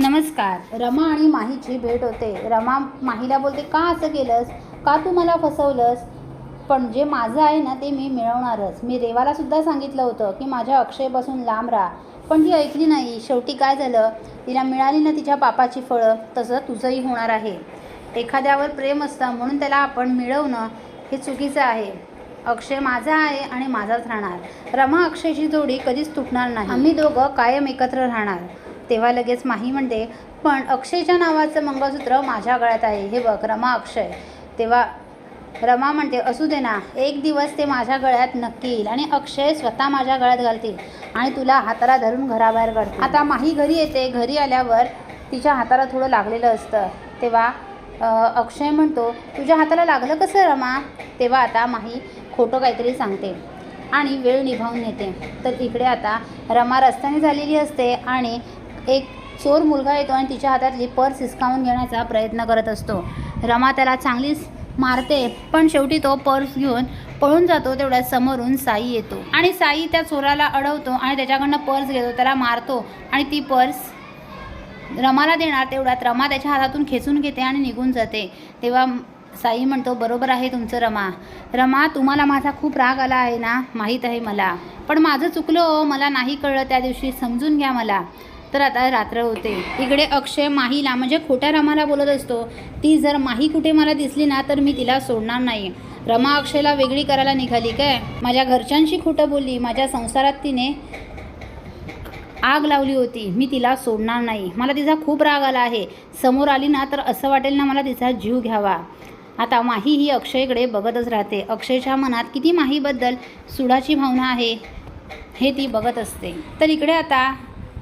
नमस्कार. रमा आणि माहीची भेट होते. रमा माहीला बोलते का असं केलंस? का तू मला फसवलंस? पण जे माझं आहे ना ते मी मिळवणारच. मी रेवाला सुद्धा सांगितलं होतं की माझ्या अक्षयपासून लांब राहा. पण ती ऐकली नाही. शेवटी काय झालं? तिला मिळाली ना तिच्या पापाची फळं तसं तुझंही होणार आहे. एखाद्यावर प्रेम असतं म्हणून त्याला आपण मिळवणं हे चुकीचं आहे. अक्षय माझा आहे आणि माझाच राहणार. रमा अक्षयची जोडी कधीच तुटणार नाही. आम्ही दोघं कायम एकत्र राहणार. तेव्हा लगेच माही म्हणते पण अक्षयच्या नावाचं मंगळसूत्र माझ्या गळ्यात आहे. हे बघ रमा अक्षय. तेव्हा रमा म्हणते असू दे ना एक दिवस ते माझ्या गळ्यात नक्की येईल आणि अक्षय स्वतः माझ्या गळ्यात घालतील आणि तुला हाताला धरून घराबाहेर काढतील. आता माही घरी येते घरी आल्यावर तिच्या हाताला थोडं लागलेलं असतं. तेव्हा अक्षय म्हणतो तुझ्या हाताला लागलं कसं रमा? तेव्हा आता माही खोटं काहीतरी सांगते आणि वेळ निभावून नेते. तर इकडे आता रमा रस्त्याने झालेली असते आणि एक चोर मुलगा येतो आणि तिच्या हातातली पर्स हिसकावून घेण्याचा प्रयत्न करत असतो. रमा त्याला चांगलीच मारते पण शेवटी तो पर्स घेऊन पळून जातो तेवढ्या समोरून साई येतो. आणि साई त्या चोराला अडवतो आणि त्याच्याकडनं पर्स घेतो त्याला मारतो आणि ती पर्स रमाला देणार तेवढ्यात रमा त्याच्या हातातून खेचून घेते आणि निघून जाते. तेव्हा साई म्हणतो बरोबर आहे तुमचं रमा. रमा तुम्हाला माझा खूप राग आला आहे ना? माहीत आहे मला. पण माझं चुकलं हो, मला नाही कळलं त्या दिवशी. समजून घ्या मला. तर आता रात्र होते. इकडे अक्षय माहीला म्हणजे खोट्या रमाला बोलत असतो. ती जर माही कुठे मला दिसली ना तर मी तिला सोडणार नाही. रमा अक्षयला वेगळी करायला निघाली. काय? माझ्या घरच्यांशी खोटं बोलली. माझ्या संसारात तिने आग लावली होती. मी तिला सोडणार नाही. मला तिचा खूप राग आला आहे. समोर आली ना तर असं वाटेल ना मला तिचा जीव घ्यावा. आता माही ही अक्षयकडे बघतच राहते. अक्षयच्या मनात किती माहीबद्दल सुडाची भावना आहे हे ती बघत असते. तर इकडे आता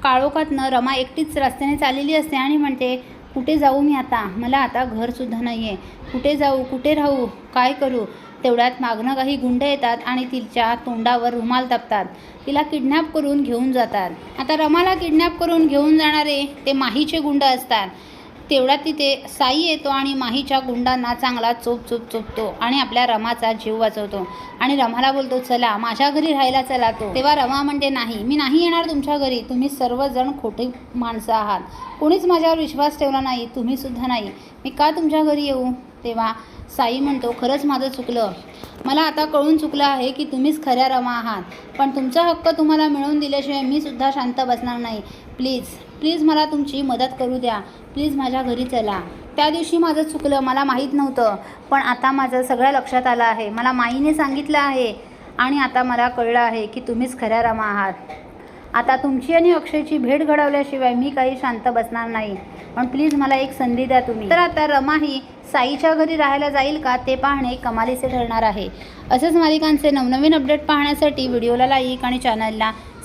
काळोखातनं रमा एकटीच रस्त्याने चाललेली असते आणि म्हणते कुठे जाऊ मी आता? मला आता घरसुद्धा नाही आहे कुठे जाऊ? कुठे राहू? काय करू? तेवढ्यात मागणं काही गुंड येतात आणि तिच्या तोंडावर रुमाल तापतात तिला किडनॅप करून घेऊन जातात. आता रमाला किडनॅप करून घेऊन जाणारे ते माहीचे गुंड असतात. तेवढ्यात तिथे साई येतो आणि माहीच्या गुंडांना चांगला चोप चोप चोपतो आणि आपल्या रमाचा जीव वाचवतो. आणि रमाला बोलतो चला माझ्या घरी राहायला चला तो. तेव्हा रमा म्हणते नाही मी नाही येणार तुमच्या घरी. तुम्ही सर्वजण खोटे माणसं आहात. कोणीच माझ्यावर विश्वास ठेवला नाही. तुम्ही सुद्धा नाही. मी का तुमच्या घरी येऊ? तेव्हा साई म्हणतो खरंच माझं चुकलं. मला आता कळून चुकलं आहे की तुम्हीच खऱ्या रमा आहात. पण तुमचा हक्क तुम्हाला मिळवून दिल्याशिवाय मी सुद्धा शांत बसणार नाही. प्लीज प्लीज मला तुमची मदत करू द्या. प्लीज माझ्या घरी चला. त्या दिवशी माझं चुकलं मला माहीत नव्हतं पण आता माझं सगळं लक्षात आलं आहे. मला माईने सांगितलं आहे आणि आता मला कळलं आहे की तुम्हीच खऱ्या रमा आहात. आता तुमची आणि अक्षयची भेट घडवल्याशिवाय मी काही शांत बसणार नाही. पण प्लीज मला एक संधी द्या तुम्ही. तर आता रमा ही साईच्या घरी राहायला जाईल का ते पाहणे कमालीचे ठरणार आहे. असेच मालिकांचे नवनवीन अपडेट पाहण्यासाठी व्हिडिओला लाईक आणि चॅनलला